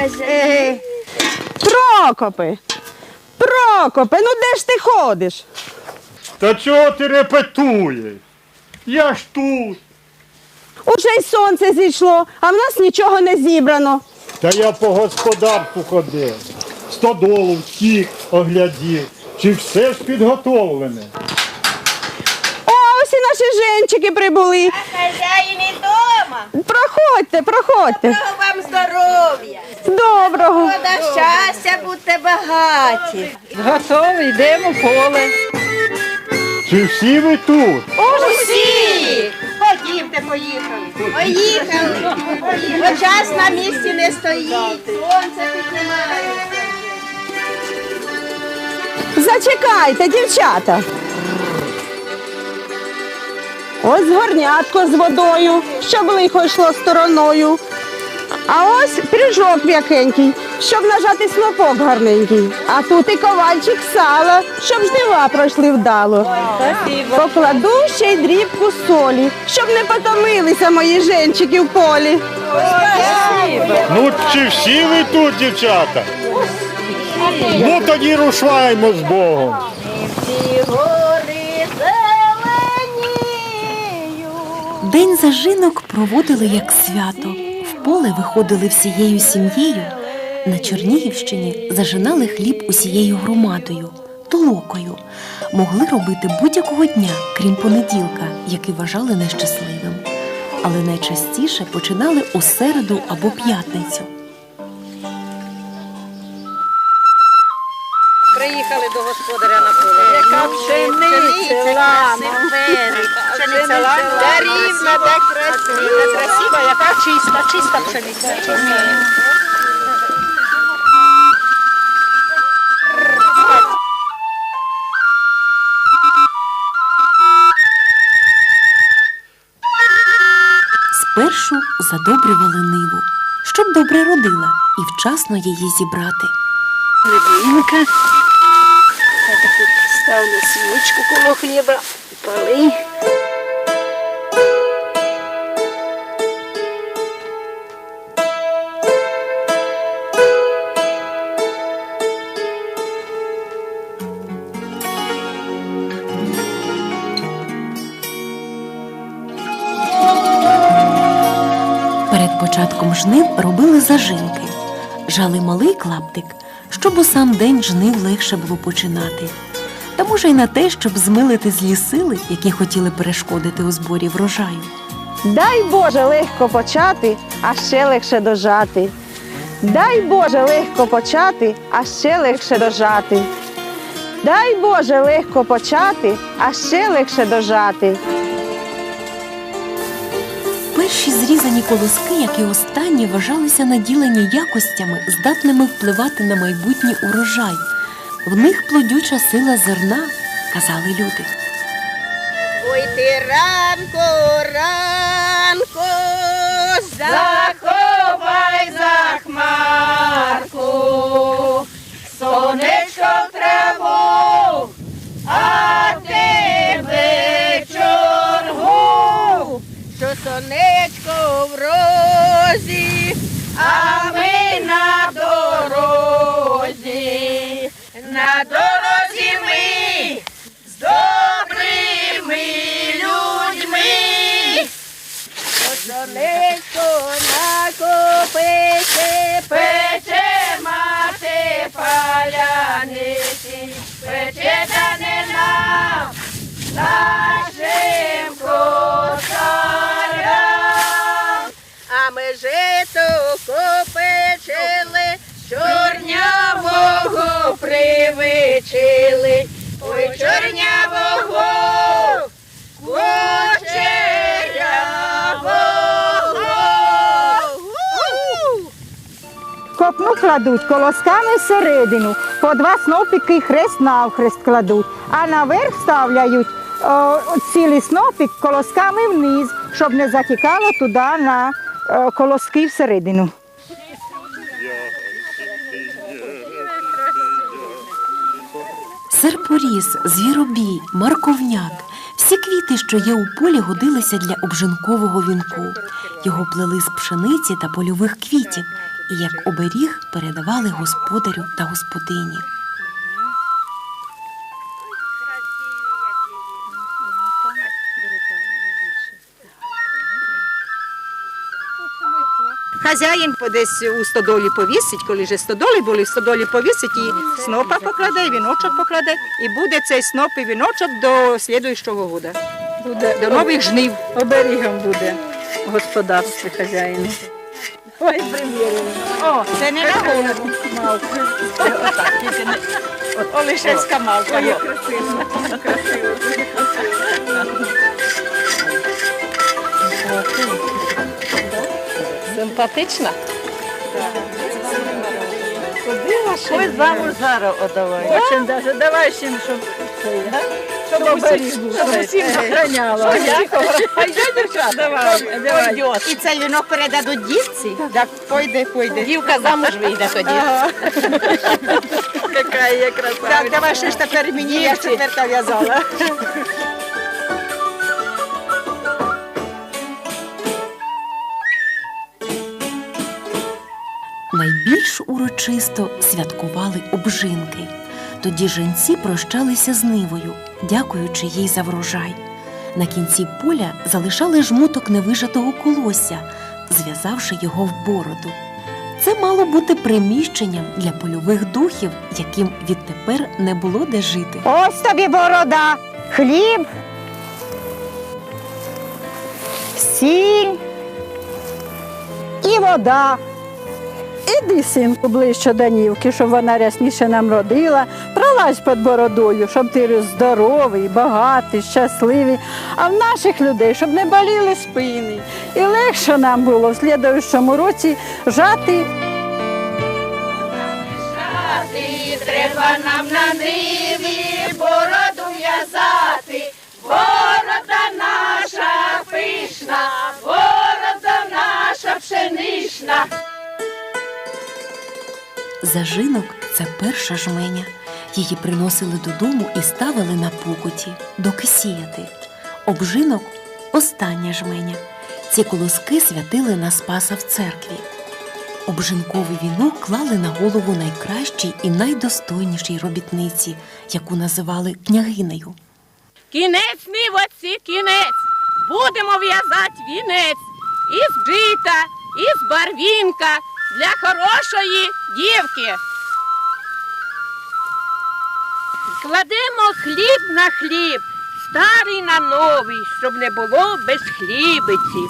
Е, Прокопи! Прокопи, ну де ж ти ходиш? Та чого ти репетуєш? Я ж тут. Уже й сонце зійшло, а в нас нічого не зібрано. Та я по господарству ходив. Стодолу втік, оглядів. Чи все ж підготовлене? Наші женчики прибули. Хазяїни дома. Проходьте, проходьте. Доброго вам здоров'я. Доброго. Года щастя, будьте багаті. Готові, йдемо в поле. Чи всі ви тут? Усі! Ходімте, поїхали. Поїхали. Бо час на місці не стоїть. Сонце піднімається. Зачекайте, дівчата. Ось горнятко з водою, щоб лихо йшло стороною. А ось пиріжок м'якенький, щоб нажати снопок гарненький. А тут і ковальчик сала, щоб жнива пройшли вдало. Покладу ще й дрібку солі, щоб не потомилися мої женчики в полі. Ну, чи всі ви тут, дівчата? Ну тоді рушаймо з Богом. День зажинок проводили як свято. В поле виходили всією сім'єю. На Чернігівщині зажинали хліб усією громадою, толокою. Могли робити будь-якого дня, крім понеділка, який вважали нещасливим. Але найчастіше починали у середу або п'ятницю. Приїхали до господаря на поле. Яка пшениця, лана. Пшениця лана. Та рівна, так красиво. красива, яка чиста, чиста пшениця. Спершу задобрювали ниву, щоб добре родила і вчасно її зібрати. Любінка. Я таку ставлю свічку коло хліба, пали. Перед початком жнив робили зажинки, жали малий клаптик, щоб у сам день жнив легше було починати. Та може й на те, щоб змилити злі сили, які хотіли перешкодити у зборі врожаю. Дай Боже легко почати, а ще легше дожати. Дай Боже легко почати, а ще легше дожати. Дай Боже легко почати, а ще легше дожати. Перші зрізані колоски, як і останні, вважалися наділені якостями, здатними впливати на майбутній урожай. В них плодюча сила зерна, казали люди. Ой ти ранку, ранку, заховай за хмарку, привичили. Ой, чорнявого, кучерявого. Копну кладуть колосками всередину, по два снопики хрест навхрест кладуть, а наверх ставляють о, цілий снопик колосками вниз, щоб не затікало туди на е, колоски всередину. Серпоріз, звіробій, марковняк, Всі квіти, що є у полі, годилися для обжинкового вінку. Його плели з пшениці та польових квітів, і як оберіг передавали господарю та господині. Хазяїн десь у стодолі повісить, коли вже стодолі були, в стодолі повісить і снопа покладе, і віночок покладе, і буде цей сноп і віночок до слідуючого года. Буде до нових жнив. Оберігом буде в господарстві хазяїну. Ой, примірюємо. О, це не на голову. Отак, тільки красиво. Симпатична. Ой, замуж зараз отдавай. Очень даже. Давай всім, щоб це є. Щоб оберіг щоб усім охраняло. А йде, дівчата? Давай, давай. І цей вінок передадуть дівці. Так, пойде, пойде. Дівка замуж вийде тоді. Яка є красавиця. Так, давай ще ж тепер мені, я четверта в'язала. Найбільш урочисто святкували обжинки. Тоді жінці прощалися з нивою, дякуючи їй за врожай. На кінці поля залишали жмуток невижатого колосся, зв'язавши його в бороду. Це мало бути приміщенням для польових духів, яким відтепер не було де жити. Ось тобі борода, хліб, сіль і вода. Іди, синку, ближче до Нівки, щоб вона рясніше нам родила. Пролазь під бородою, щоб ти здоровий, багатий, щасливий. А в наших людей, щоб не боліли спини. І легше нам було в слідуючому році жати. Треба нам на ниві бороду в'язати. Борода наша пишна, борода наша пшенична. Зажинок це перша жменя. Її приносили додому і ставили на покуті, доки сіяти. Обжинок остання жменя. Ці колоски святили на Спаса в церкві. Обжинковий вінок клали на голову найкращій і найдостойнішій робітниці, яку називали княгинею. Кінець нивоці, кінець. Будемо в'язати вінець із жита, із барвінка для хорошої дівки. Кладемо хліб на хліб, старий на новий, щоб не було без хлібиці.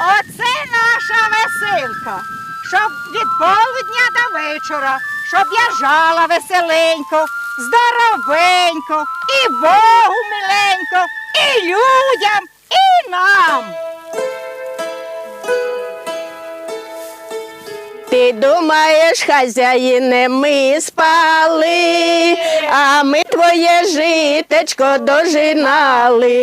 Оце наша веселка. Щоб від полудня до вечора, щоб я жала веселенько, здоровенько, і Богу миленько, і людям, і нам. Ти думаєш, хазяїне, ми спали, а ми твоє житечко дожинали.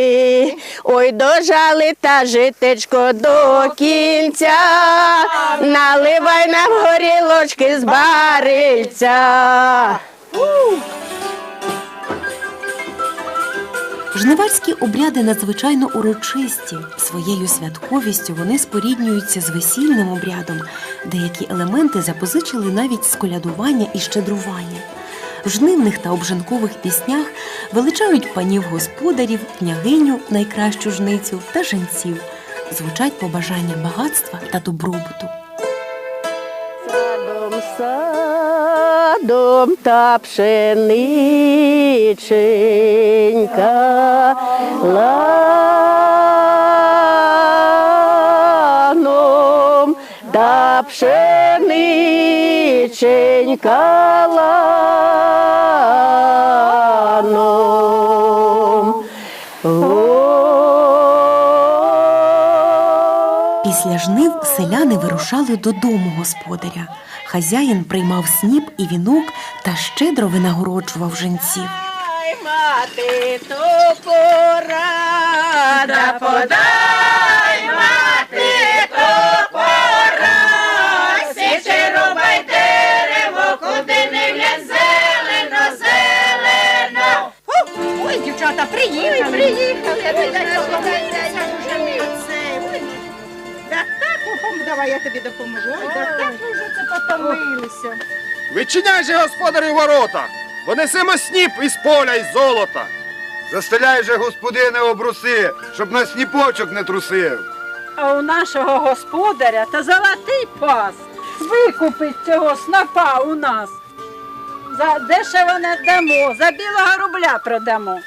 Ой, дожали та житечко до кінця, наливай нам горілочки з барильця. Жниварські обряди надзвичайно урочисті. Своєю святковістю вони споріднюються з весільним обрядом. Деякі елементи запозичили навіть з колядування і щедрування. В жнивних та обжинкових піснях величають панів господарів, княгиню, найкращу жницю та женців. Звучать побажання багатства та добробуту. Садом та пшениченька ланом та пшениченька ланом. Після жнив селяни вирушали додому господаря. Хазяїн приймав сніп і вінок та щедро винагороджував жінців. Ай, мати, то порада подай, мати, то пора, січе рубай дерево, куди не в'язе зелено, зелено. Ой, дівчата, приїхали, приїхали, приїхали. Давай я тобі допоможу. Ой, так, так, ви вже це потомилися. Відчиняй же, господарі, ворота, бо несемо сніп із поля із золота. Застеляй же, господине, обруси, щоб на сніпочок не трусив. А у нашого господаря та золотий пас. Викупить цього снопа у нас. За дешево не дамо, за білого рубля продамо.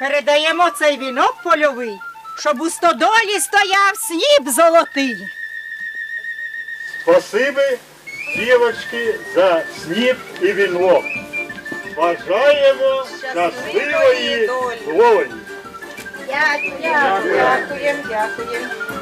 Передаємо цей вінок польовий, щоб у стодолі стояв сніп золотий. Спасибі, дівочки, за сніп і вінло. Бажаємо щасливої долі. Дякуємо, дякуємо, дякуємо.